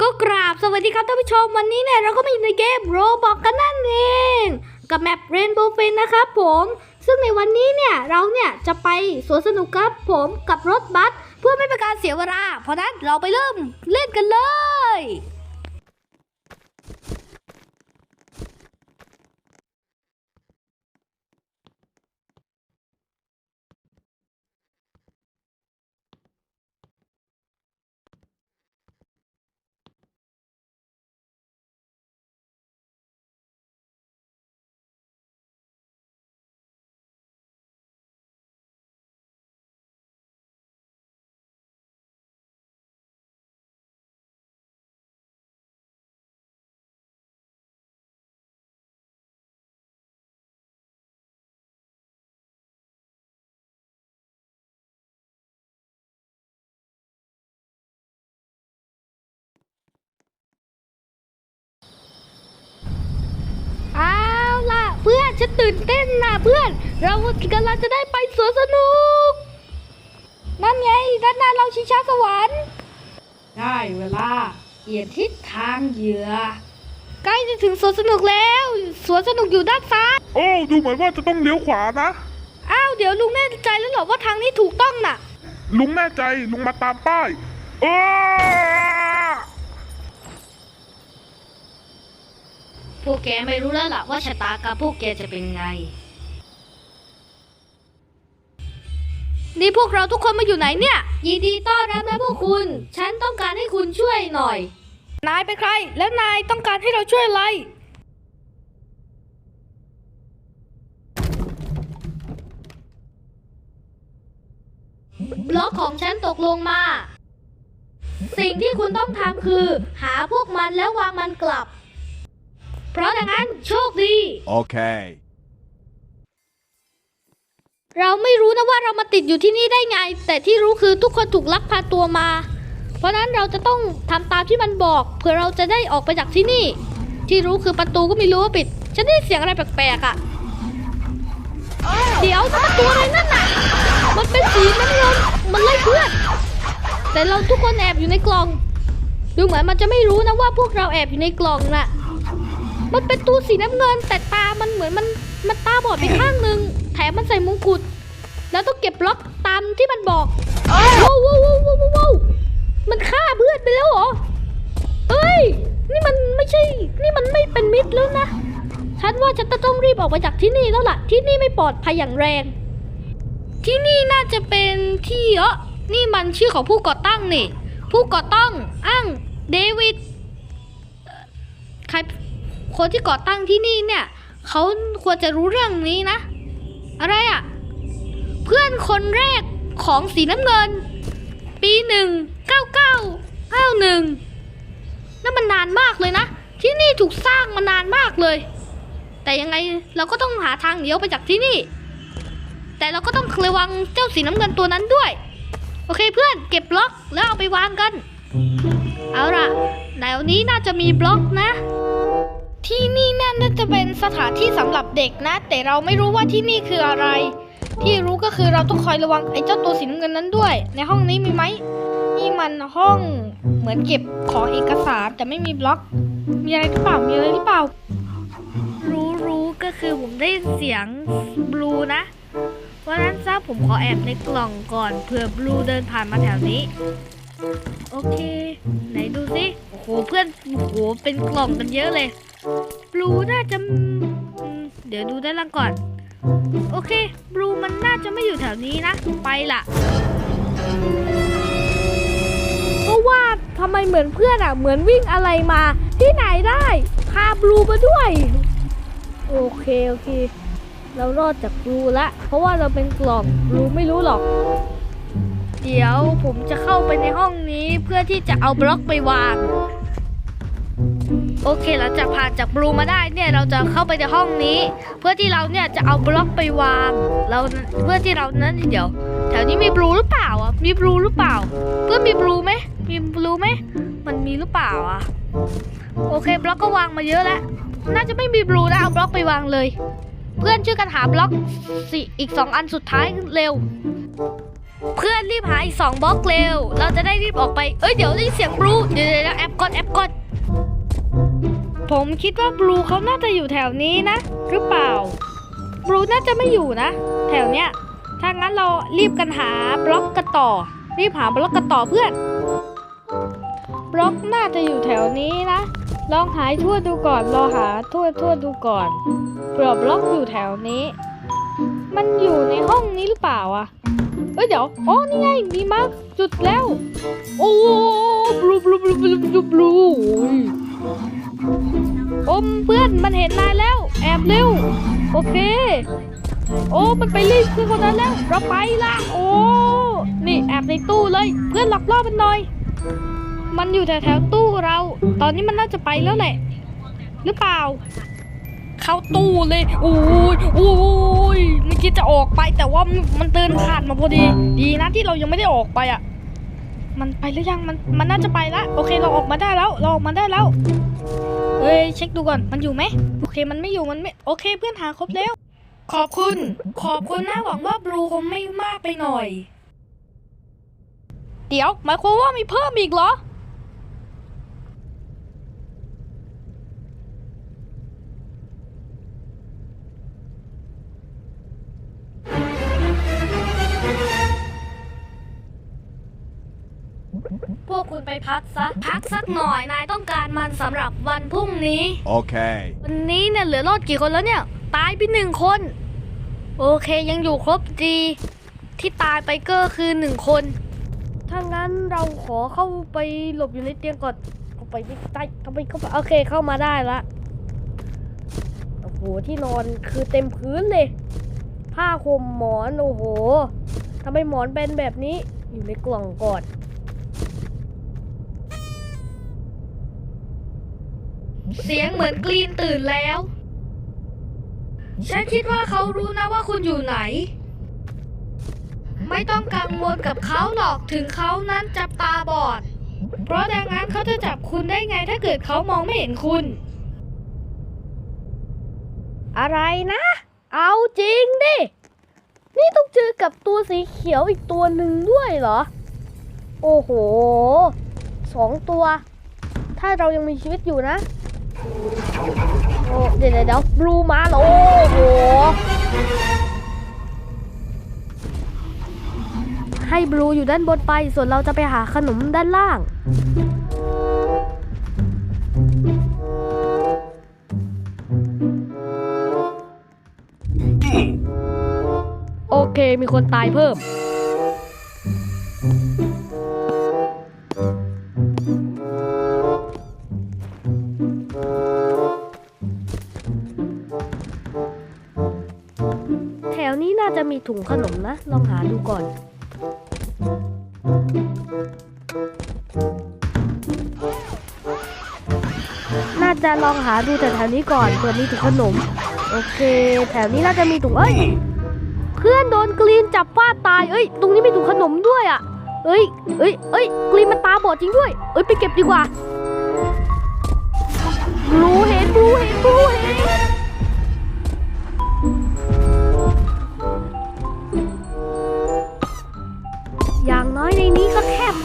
ก็กราบสวัสดีครับท่านผู้ชมวันนี้เนี่ยเราก็มาอยู่ในเกมโรบอกกันนั่นเอง กับแมปเรนโบว์เฟนนะครับผม ซึ่งในวันนี้เนี่ยเราเนี่ยจะไปสวนสนุกครับผมกับรถบัสเพื่อไม่เป็นการเสียเวลา เพราะนั้นเราไปเริ่มเล่นกันเลย เอาล่ะเพื่อน ฉันตื่นเต้นนะเพื่อน เรากำลังจะได้ไปสวนสนุก นั่นไงด้านหน้าเราชิงช้าสวรรค์ ได้เวลาเปลี่ยนทิศทางเหยื่อ ใกล้จะถึงสวนสนุกแล้ว สวนสนุกอยู่ด้านซ้าย โอ้ ดูเหมือนว่าจะต้องเลี้ยวขวานะ อ้าว เดี๋ยวลุงแน่ใจแล้วเหรอว่าทางนี้ถูกต้องน่ะ ลุงแน่ใจลุงมาตามป้าย เออ วกแกไม่รู้แล้วล่ะว่าชะตากรรมพวกแกจะเป็นไง นี่พวกเราทุกคนมาอยู่ไหนเนี่ย ยินดีต้อนรับนะพวกคุณ ฉันต้องการให้คุณช่วยหน่อย นายเป็นใคร แล้วนายต้องการให้เราช่วยอะไร บล็อกของฉันตกลงมา สิ่งที่คุณต้องทำคือ หาพวกมันแล้ววางมันกลับเพ ราะดังนั้นโชคดี Okay. เราไม่รู้นะว่าเรามาติดอยู่ที่นี่ได้ไง แต่ที่รู้คือทุกคนถูกลักพาตัวมา เพราะฉะนั้นเราจะต้องทำตามที่มันบอกเพื่อเราจะได้ออกไปจากที่นี่ ที่รู้คือประตูก็ไม่รู้ว่าปิด ฉันได้ยินเสียงอะไรแปลกๆอะ่ะ เดี๋ยวนั่นมันตัวอะไรนั่นน่ะ มันเป็นสีน้ำเงินมันไล่เพื่อน แต่เราทุกคนแอบอยู่ในกล่อง ดูเหมือนมันจะไม่รู้นะว่าพวกเราแอบอยู่ในกล่องน่ะ มันเป็นตัวสีน้ำเงิน แต่ตา มันเหมือนมันมันตาบอดไปข้างหนึ่งแถมมันใส่มงกุฎ แล้วต้องเก็บล็อกตามที่มันบอกว้าวว้าวว้าวว้าวว้าวมันฆ่าเพื่อนไปแล้วเหรอ เอ้ย นี่มันไม่ใช่ นี่มันไม่เป็นมิตรแล้วนะ ฉันว่าฉันจะต้องรีบออกไปจากที่นี่แล้วล่ะ ที่นี่ไม่ปลอดภัยอย่างแรง ที่นี่น่าจะเป็นที่เออนี่มันชื่อของผู้ก่อตั้งนี่ ผู้ก่อตั้งอ้างเดวิด ใคร คนที่ก่อตั้งที่นี่เนี่ยเขาควรจะรู้เรื่องนี้นะ อะไรอะ่ะ เพื่อนคนแรกของสีน้ำเงิน ปีหนึ่งเก้าเก้าเก้าหนึ่งนั่นมันนานมากเลยนะ ที่นี่ถูกสร้างมานานมากเลย แต่ยังไงเราก็ต้องหาทางหนีออกไปจากที่นี่ แต่เราก็ต้องระวังเจ้าสีน้ำเงินตัวนั้นด้วย โอเคเพื่อนเก็บบล็อกแล้วเอาไปวางกัน เอาล่ะแถวนี้น่าจะมีบล็อกนะ ที่นี่น่าจะเป็นสถานที่สำหรับเด็กนะ แต่เราไม่รู้ว่าที่นี่คืออะไร ที่รู้ก็คือเราต้องคอยระวังไอ้เจ้าตัวสีน้ำเงินนั้นด้วย ในห้องนี้มีไหมนี่มันห้องเหมือนเก็บของเอกสารแต่ไม่มีบล็อก มีอะไรหรือเปล่ามีอะไรหรือเปล่า รู้รู้ก็คือผมได้ยินเสียงบลูนะเพราะนั้นทราผมขอแอบในกล่องก่อนเผื่อบลูเดินผ่านมาแถวนี้ โอเค ไหนดูสิโอ้โหเพื่อนโอ้โหเป็นกล่องกันเยอะเลย บลูน่าจะเดี๋ยวดูด้านล่างก่อน โอเคบลูมันน่าจะไม่อยู่แถวนี้นะ ไปละเพราะว่าทำไมเหมือนเพื่อนอะเหมือนวิ่งอะไรมาที่ไหนได้ พาบลูมาด้วย โอเค โอเค เรารอดจากบลูละ เพราะว่าเราเป็นกล่องบลูไม่รู้หรอกเดี๋ยวผมจะเข้าไปในห้องนี้เพื่อที่จะเอาบล็อกไปวาง โอเคหลังจากผ่านจากบลูมาได้เนี่ยเราจะเข้าไปในห้องนี้ เพื่อที่เราเนี่ยจะเอาบล็อกไปวางเราเพื่อที่เรานั้นเดี๋ยว แถวนี้มีบลูหรือเปล่าอะมีบลูหรือเปล่า เพื่อมีบลูไหมมีบลูไหมมันมีหรือเปล่าอะโอเคบล็อกก็วางมาเยอะแล้วน่าจะไม่มีบลูนะเอาบล็อกไปวางเลย เพื่อนช่วยกันหาบล็อกสิอีกสองอันสุดท้ายเร็ว เพื่อนรีบหาอีกสองบล็อกเร็ว เราจะได้รีบออกไปเอ้ยเดี๋ยวได้เสียงบลูเดี๋ยวเดี๋ยวแอปก่อนแอปก่อน ผมคิดว่าบลูเขาน่าจะอยู่แถวนี้นะ หรือเปล่า บลูน่าจะไม่อยู่นะ แถวเนี้ย ถ้างั้นเรารีบกันหาบล็อกกันต่อ รีบหาบล็อกกันต่อเพื่อน บล็อกน่าจะอยู่แถวนี้นะ ลองหาทั่วดูก่อนรอหาทั่วทั่วดูก่อนเผื่อบล็อกอยู่แถวนี้ มันอยู่ในห้องนี้หรือเปล่าอะเอ้ยเดี๋ยวอ๋อนี่ไงมีมาร์คจุดแล้ว โอ้บลูบลูบลูบลูบลูบลู โอมเพื่อนมันเห็นนายแล้ว แอบเร็ว โอเค โอ้มันไปรีบขึ้นคนนั้นแล้ว เราไปละโอ้นี่แอบในตู้เลย เพื่อนหลับล่อมันหน่อย มันอยู่แถวๆตู้เรา ตอนนี้มันน่าจะไปแล้วแหละ หรือเปล่า เข้าตู้เลยโอ้ยโอ้ยเมื่อกี้จะออกไปแต่ว่ามันมันเดินผ่านมาพอดี ดีนะที่เรายังไม่ได้ออกไปอะ มันไปหรือยังมันมันน่าจะไปละโอเคเราออกมาได้แล้วเราออกมาได้แล้วเอ้ยเช็คดูก่อนมันอยู่ไหมโอเคมันไม่อยู่มันไม่โอเคเพื่อนหาครบแล้ว ขอบคุณ ขอบคุณนะหวังว่าบลูคงไม่มากไปหน่อย เดี๋ยวหมายความว่ามีเพิ่มอีกเหรอ คุณไปพักซะ พักสักหน่อยนายต้องการมันสำหรับวันพรุ่งนี้ Okay. วันนี้เนี่ยเหลือรอดกี่คนแล้วเนี่ย ตายไปหนึ่งคน โอเคยังอยู่ครบดี ที่ตายไปก็คือหนึ่งคน ถ้างั้นเราขอเข้าไปหลบอยู่ในเตียงก่อนเข้าไปไม่ได้เข้าไปเข้าไปโอเคเข้ามาได้ละโอ้โหที่นอนคือเต็มพื้นเลย ผ้าห่มหมอนโอ้โหทำไมหมอนเป็นแบบนี้อยู่ในกล่องก่อน เสียงเหมือนกรีนตื่นแล้ว ฉันคิดว่าเขารู้นะว่าคุณอยู่ไหน ไม่ต้องกังวลกับเขาหรอกถึงเขานั้นจะตาบอด เพราะดังนั้นเขาจะจับคุณได้ไงถ้าเกิดเขามองไม่เห็นคุณ อะไรนะ เอาจริงดิ นี่ต้องเจอกับตัวสีเขียวอีกตัวหนึ่งด้วยเหรอ โอ้โหสองตัว ถ้าเรายังมีชีวิตอยู่นะ โอ้เดี๋ยวเดี๋ยวเดี๋ยวบลูมาแล้วโอ้โห ให้บลูอยู่ด้านบนไป ส่วนเราจะไปหาขนมด้านล่าง โอเค มีคนตายเพิ่ม ถุงขนมนะ ลองหาดูก่อน น่าจะลองหาดูแต่แถวนี้ก่อนเผื่อมีถุงขนม โอเค แถวนี้น่าจะมีถุงเอ้ย เพื่อนโดนกรีนจับฟาดตาย เอ้ย ตรงนี้มีถุงขนมด้วยอะ เอ้ย เอ้ย เอ้ย กรีนมันตาบอดจริงด้วย เอ้ย ไปเก็บดีกว่าบลูเห็นบลูเห็นบลูเห็น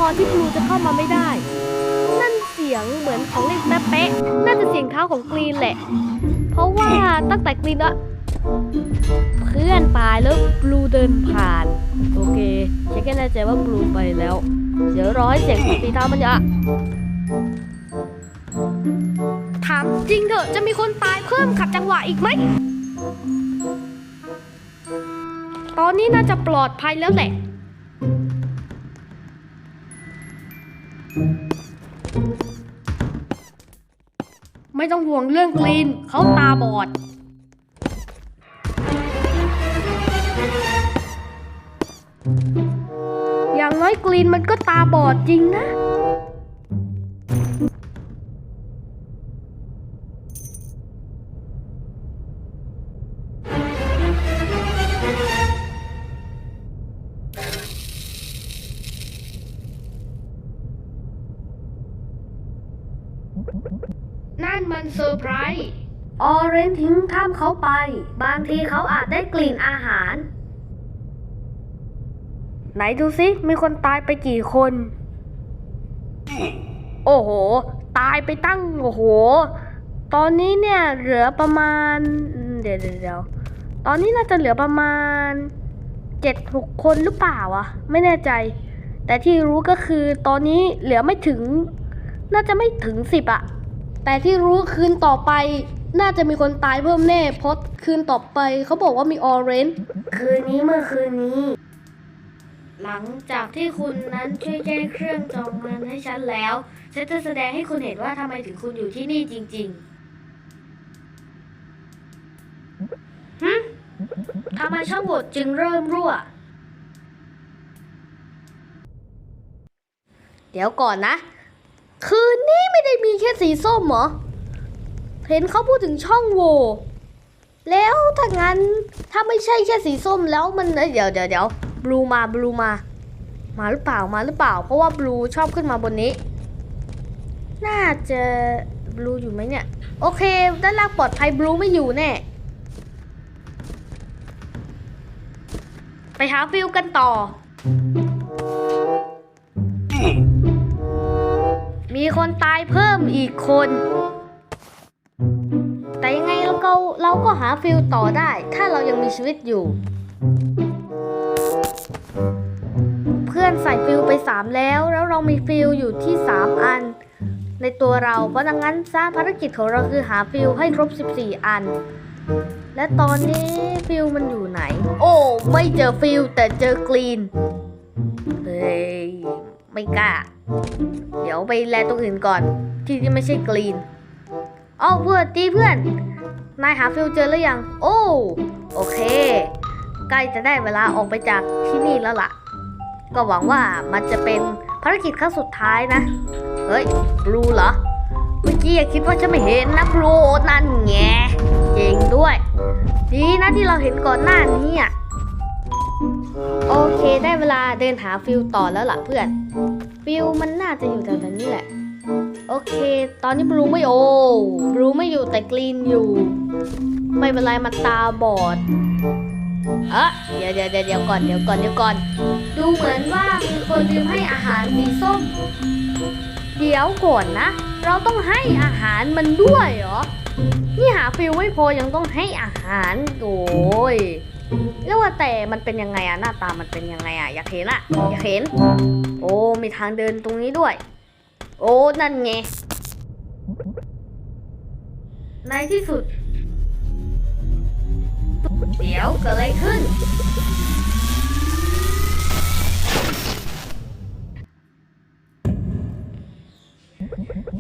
ก็แค่พอที่บลูจะเข้ามาไม่ได้ นั่นเสียงเหมือนของเล่นแป๊ะๆน่าจะเสียงเท้าของกรีนแหละ เพราะว่าตั้งแต่กรีนอะเพื่อนตายแล้วบลูเดินผ่าน โอเคเช็คให้แน่ใจว่าบลูไปแล้ว เดี๋ยวรอให้เสียงสีเท้ามันจะถามจริงเถอะจะมีคนตายเพิ่มขัดจังหวะอีกไหม ตอนนี้น่าจะปลอดภัยแล้วแหละ ไม่ต้องห่วงเรื่องกรีนเขาตาบอด อย่างน้อยกรีนมันก็ตาบอดจริงนะ เรนทิ้งถ้ำเขาไป บางทีเขาอาจได้กลิ่นอาหาร ไหนดูสิมีคนตายไปกี่คน โอ้โห ตายไปตั้งโอ้โห ตอนนี้เนี่ยเหลือประมาณ เดี๋ยวเดี๋ยวเดี๋ยวตอนนี้น่าจะเหลือประมาณเจ็ดหกคนหรือเปล่าวะไม่แน่ใจ แต่ที่รู้ก็คือตอนนี้เหลือไม่ถึง น่าจะไม่ถึงสิบอะแต่ที่รู้คืนต่อไป น่าจะมีคนตายเพิ่มแน่เพราะคืนต่อไปเขาบอกว่ามีออเรนจ์คืนนี้เมื่อคืนนี้ หลังจากที่คุณนั้นช่วยแก้เครื่องจองเงินให้ฉันแล้ว ฉันจะแสดงให้คุณเห็นว่าทำไมถึงคุณอยู่ที่นี่จริงๆหึทำไมช่องโหว่จึงเริ่มรั่ว เดี๋ยวก่อนนะ คืนนี้ไม่ได้มีแค่สีส้มเหรอ เห็นเขาพูดถึงช่องโหว่แล้วถ้างั้นถ้าไม่ใช่แค่สีส้มแล้วมันเอ้ยเดี๋ยวเดี๋ยวเดี๋ยวบลูมาบลูมา มาหรือเปล่ามาหรือเปล่า เพราะว่าบลูชอบขึ้นมาบนนี้ น่าจะบลูอยู่ไหมเนี่ย โอเค ด้านล่างปลอดภัยบลูไม่อยู่แน่ไปหาฟิลกันต่อ มีคนตายเพิ่มอีกคน เราก็เราก็หาฟิลต่อได้ ถ้าเรายังมีชีวิตอยู่ เพื่อนใส่ฟิลไป 3 แล้ว แล้วเรามีฟิลอยู่ที่ 3 อัน ในตัวเรา เพราะดังนั้นซะภารกิจของเราคือหาฟิลให้ครบ 14 อัน และตอนนี้ฟิลมันอยู่ไหน โอ้ ไม่เจอฟิลแต่เจอกรีน เฮ้ย ไม่กล้า เดี๋ยวไปแลตรงอื่นก่อน ที่ที่ไม่ใช่กรีน เอาเพื่อนตีเพื่อน นายหาฟิลเจอหรือยัง โอ้ โอเค ใกล้จะได้เวลาออกไปจากที่นี่แล้วล่ะ ก็หวังว่ามันจะเป็นภารกิจครั้งสุดท้ายนะ เฮ้ยบลูเหรอ เมื่อกี้คิดว่าฉันไม่เห็นนะบลูนั่นไงจริงด้วย ดีนะที่เราเห็นก่อนหน้านี้อะโอเคได้เวลาเดินหาฟิลต่อแล้วล่ะเพื่อน ฟิลมันน่าจะอยู่แถวๆนี้แหละ โอเค ตอนนี้บลูไม่โอ แต่กรีนอยู่ ไม่เป็นไรมันตาบอดเอะเดี๋ยวเดี๋ยวเดี๋ยวก่อนเดี๋ยวก่อนเดี๋ยวก่อน ดูเหมือนว่ามีคนลืมให้อาหารสีส้ม เดี๋ยวก่อนนะ เราต้องให้อาหารมันด้วยเหรอ นี่หาฟิลไม่พอยังต้องให้อาหารโอ้ยแล้วว่าแต่มันเป็นยังไงอะหน้าตามันเป็นยังไงอะอยากเห็นอะอยากเห็น โอ้มีทางเดินตรงนี้ด้วย โอ้นั่นไง ในที่สุด เดี๋ยวเกิดอะไรขึ้น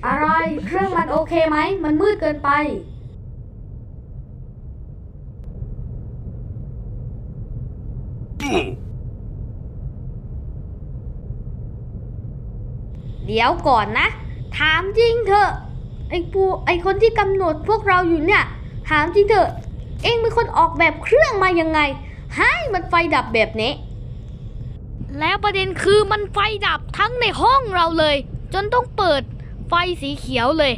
อะไรเครื่องมันโอเคไหม มันมืดเกินไป เดี๋ยวก่อนนะ ถามจริงเถอะ ไอ้ปูไอ้คนที่กำหนดพวกเราอยู่เนี่ยถามจริงเถอะ เองเป็นคนออกแบบเครื่องมายังไง ให้มันไฟดับแบบนี้ แล้วประเด็นคือมันไฟดับทั้งในห้องเราเลย จนต้องเปิดไฟสีเขียวเลย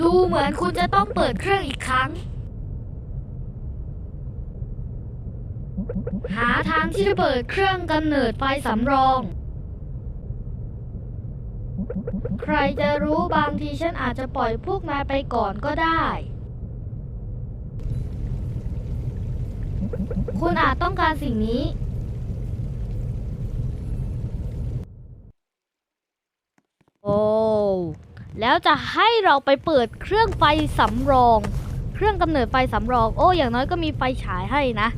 ดูเหมือนคุณจะต้องเปิดเครื่องอีกครั้ง หาทางที่จะเปิดเครื่องกำเนิดไฟสำรอง ใครจะรู้บางทีฉันอาจจะปล่อยพวกนายไปก่อนก็ได้ คุณอาจต้องการสิ่งนี้ โอ้ แล้วจะให้เราไปเปิดเครื่องไฟสำรอง เครื่องกำเนิดไฟสำรอง โอ้ อย่างน้อยก็มีไฟฉายให้นะ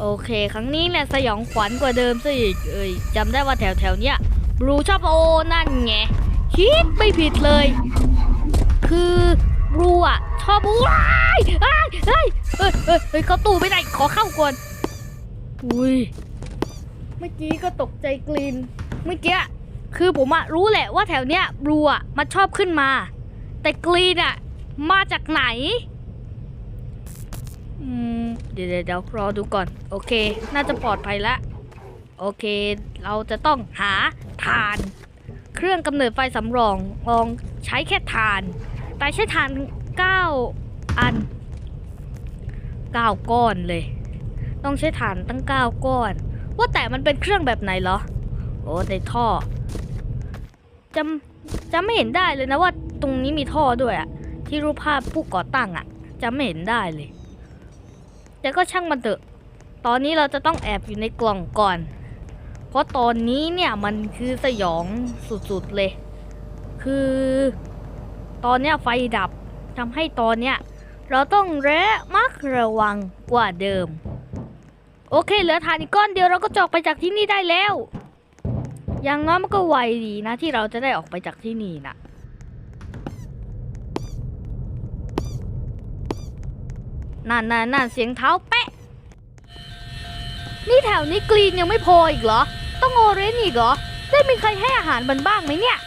โอเค ครั้งนี้เนี่ยสยองขวัญกว่าเดิมซะอีก เอ้ยจำได้ว่าแถวแถวๆเนี้ย บลูชอบโอนั่นไงคิดไม่ผิดเลย คือบลูอะชอบว้ายอ้ายเฮ้ยเฮ้ยเฮ้ยเฮ้ยเขาตู้ไม่ได้ขอเข้าก่อนอุ้ยเมื่อกี้ก็ตกใจกรีนเมื่อกี้คือผมอะรู้แหละว่าแถวเนี้ยบลูอะมันชอบขึ้นมา แต่กรีนอะมาจากไหนอืมเดี๋ยวเดี๋ยวเดี๋ยวรอดูก่อน โอเค น่าจะปลอดภัยแล้ว โอเค เราจะต้องหาฐาน เครื่องกำเนิดไฟสำรองลองใช้แค่ฐาน แต่ใช้ฐาน 9 อัน 9 ก้อนเลย ต้องใช้ฐานตั้งเก้าก้อน ว่าแต่มันเป็นเครื่องแบบไหนเหรอ โอ้ในท่อจำจำไม่เห็นได้เลยนะว่าตรงนี้มีท่อด้วยอะที่รูปภาพผู้ก่อตั้งอะจำไม่เห็นได้เลย แต่ก็ช่างมันเถอะ ตอนนี้เราจะต้องแอบอยู่ในกล่องก่อน ราะตอนนี้เนี่ยมันคือสยองสุดๆเลย คือ ตอนเนี้ยไฟดับทำให้ตอนเนี้ยเราต้องระมัดระวังกว่าเดิม โอเคเหลือฐานอีกก้อนเดียวเราก็จอกไปจากที่นี่ได้แล้วอย่างน้อยมันก็ไวดีนะที่เราจะได้ออกไปจากที่นี่นะนั่นนั่นนั่นเสียงเท้าแปะ นี่แถวนี้กรีนยังไม่พออีกเหรอ ต้องโอเรนอีกเหรอ ได้มีใครให้อาหารมันบ้างไหมเนี่ย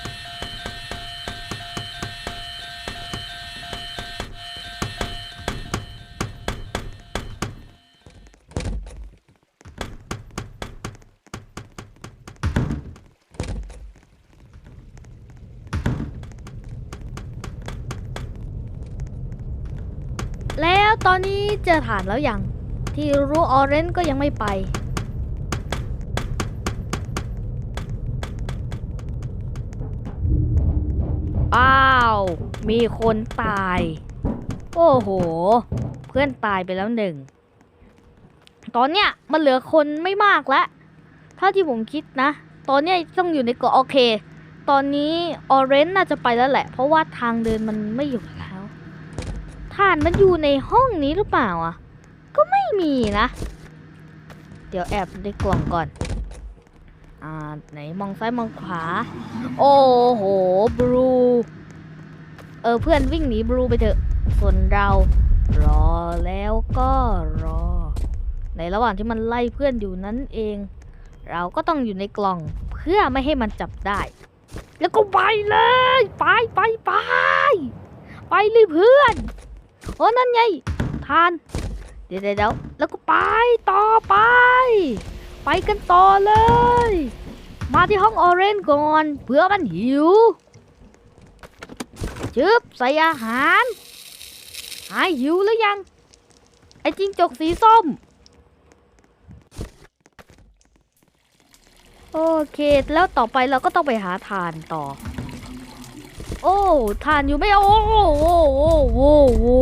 แล้วตอนนี้เจอฐานแล้วยัง ที่รู้ออเรนก็ยังไม่ไป มีคนตาย โอ้โห เพื่อนตายไปแล้วหนึ่ง ตอนเนี้ยมันเหลือคนไม่มากแล้วถ้าที่ผมคิดนะ ตอนเนี้ยต้องอยู่ในเกาะโอเค ตอนนี้ออเรนจ์น่าจะไปแล้วแหละ เพราะว่าทางเดินมันไม่อยู่แล้วฐานมันอยู่ในห้องนี้หรือเปล่าอะ ก็ไม่มีนะ เดี๋ยวแอบในกล่องก่อนอ่าไหนมองซ้ายมองขวา โอ้โห บลู เออเพื่อนวิ่งหนีบลูไปเถอะ ส่วนเรา รอแล้วก็รอ ในระหว่างที่มันไล่เพื่อนอยู่นั้นเอง เราก็ต้องอยู่ในกล่องเพื่อไม่ให้มันจับได้ แล้วก็ไปเลย ไปไปไปไปเลยเพื่อนโอ้นั่นไงทาน เดี๋ยวเดี๋ยวแล้วก็ไปต่อไป ไปกันต่อเลย มาที่ห้องออเรนจ์ก่อนเผื่อมันหิว จึบใส่อาหาร หายหิวหรือยัง ไอ้จิงจกสีส้ม โอเค แล้วต่อไปเราก็ต้องไปหาทานต่อ โอ้ทานอยู่ไม่โอ้โอ้โอ้โอ้โอ้โอ้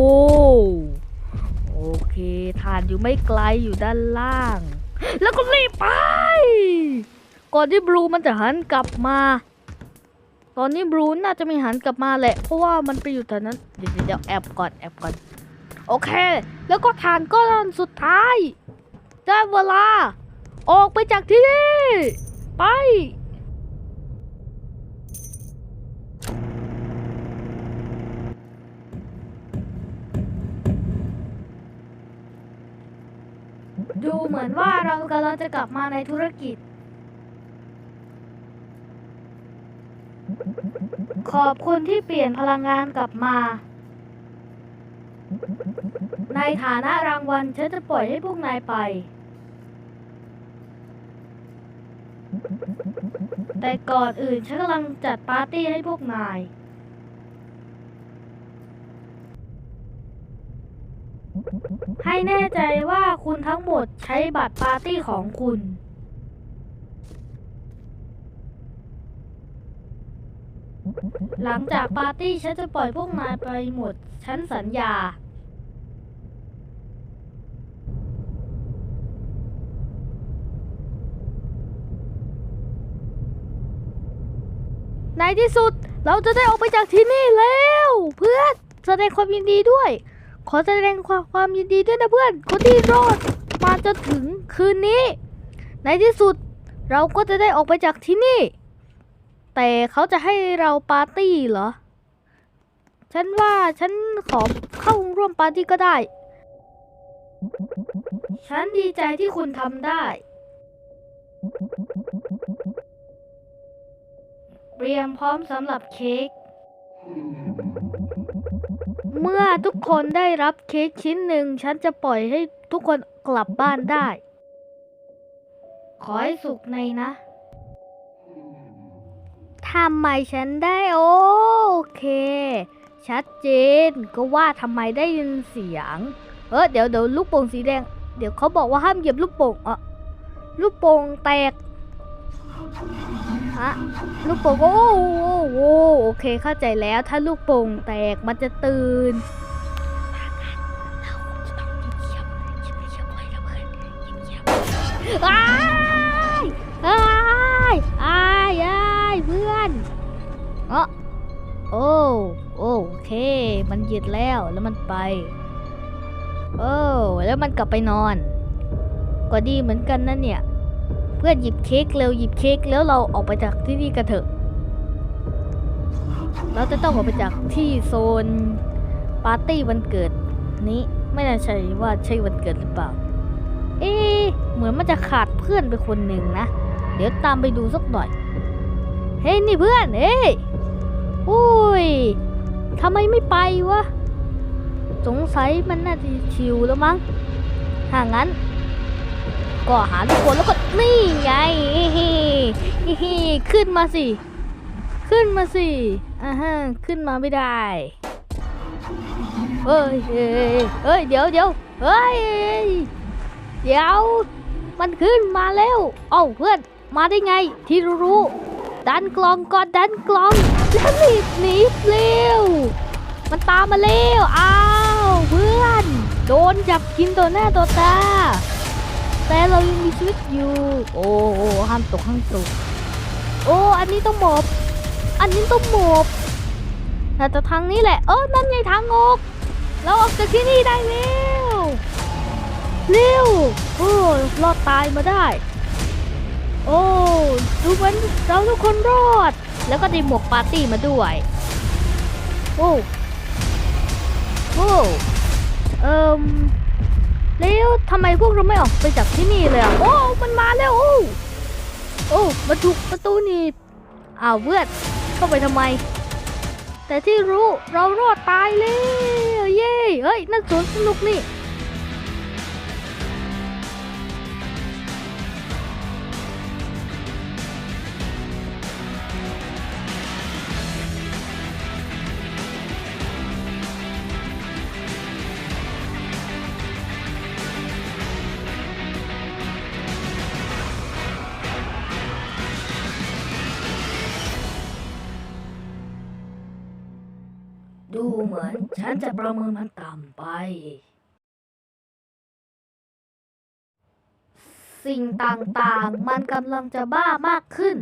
โอเคทานอยู่ไม่ไกลอยู่ด้านล่าง แล้วก็รีบไป ก่อนที่บลูมันจะหันกลับมา ตอนนี้บลูนน่าจะม่หันกลับมาแหละ เพราะว่ามันไปอยู่แถวนั้น เดี๋ยวเดี๋ยวเดี๋ยวแอบก่อนแอบก่อน โอเค แล้วก็ทานก้อนสุดท้าย ได้เวลา ออกไปจากที่นี่ ไปดูเหมือนว่าเรากำลังจะกลับมาในธุรกิจ ขอบคุณที่เปลี่ยนพลังงานกลับมา ในฐานะรางวัลฉันจะปล่อยให้พวกนายไป แต่ก่อนอื่นฉันกำลังจัดปาร์ตี้ให้พวกนาย ให้แน่ใจว่าคุณทั้งหมดใช้บัตรปาร์ตี้ของคุณ หลังจากปาร์ตี้ฉันจะปล่อยพวกนายไปหมด ฉันสัญญา ในที่สุดเราจะได้ออกไปจากที่นี่แล้ว เพื่อนแสดงความยินดีด้วย ขอแสดงความความยินดีด้วยนะเพื่อน คนที่รอดมาจนถึงคืนนี้ ในที่สุดเราก็จะได้ออกไปจากที่นี่ แต่เขาจะให้เราปาร์ตี้เหรอ ฉันว่าฉันขอเข้าร่วมปาร์ตี้ก็ได้ ฉันดีใจที่คุณทำได้เตรียมพร้อมสำหรับเค้ก เมื่อทุกคนได้รับเค้กชิ้นหนึ่ง ฉันจะปล่อยให้ทุกคนกลับบ้านได้ ขอให้สุขในนะ ทำไมฉันได้โอเค ชัดเจนก็ว่าทำไมได้ยินเสียง เออเดี๋ยวเดี๋ยวลูกโป่งสีแดง เดี๋ยวเขาบอกว่าห้ามเหยียบลูกโป่งอะลูกโป่งแตกฮะลูกโป่งโอ้โหโอ้โหโอเคเข้าใจแล้วถ้าลูกโป่งแตกมันจะตื่น มันหยุดแล้วแล้วมันไป โอ้แล้วมันกลับไปนอน ก็ดีเหมือนกันนะเนี่ย เพื่อนหยิบเค้กเร็วหยิบเค้กแล้วเราออกไปจากที่นี่กันเถอะ เราจะต้องออกไปจากที่โซนปาร์ตี้วันเกิดนี้ไม่แน่ใจว่าใช่วันเกิดหรือเปล่า เอ๊เหมือนมันจะขาดเพื่อนไปคนหนึ่งนะ เดี๋ยวตามไปดูสักหน่อย เฮ้ยนี่เพื่อน เอ้ยอุ้ย ทำไมไม่ไปวะ สงสัยมันน่าจะชิวแล้วมั้งถ้างั้น ก็หาทุกคนแล้วก็นี่ไงฮิฮิขึ้นมาสิ ขึ้นมาสิอ่าฮะขึ้นมาไม่ได้เฮ้ยเฮ้ยเดี๋ยวเดี๋ยวเฮ้ยเดี๋ยว มันขึ้นมาแล้ว เอ้าเพื่อนมาได้ไง ที่รู้ ดันกลองก่อนดันกลองแล้วรีบหนีเร็วมันตามมาแล้วอ้าวเพื่อน โดนจับกินตัวหน้าตัวตา แต่เรายังมีชีวิตอยู่ โอ้โอ้ห้ามตกห้ามตกโอ้อันนี้ต้องหมอบอันนี้ต้องหมอบน่าจะทางนี้แหละเออนั่นไงทางออกเราออกจากที่นี่ได้แล้วเร็วโอ้รอดตายมาได้ โอ้ดูเหมือนเราทุกคนรอด แล้วก็ได้หมวกปาร์ตี้มาด้วย โอ้โอ้เอิมแล้วทำไมพวกเราไม่ออกไปจากที่นี่เลยอะโอ้ มันมาแล้ว โอ้โอ้มาถูกประตูหนี่อ้าวเพื่อนเข้าไปทำไม แต่ที่รู้เรารอดตายแล้ว เย้เฮ้ยนั่นสวนสนุกนี่ ดูเหมือนฉันจะประเมินมันต่ำไป สิ่งต่างๆ มันกำลังจะบ้ามากขึ้น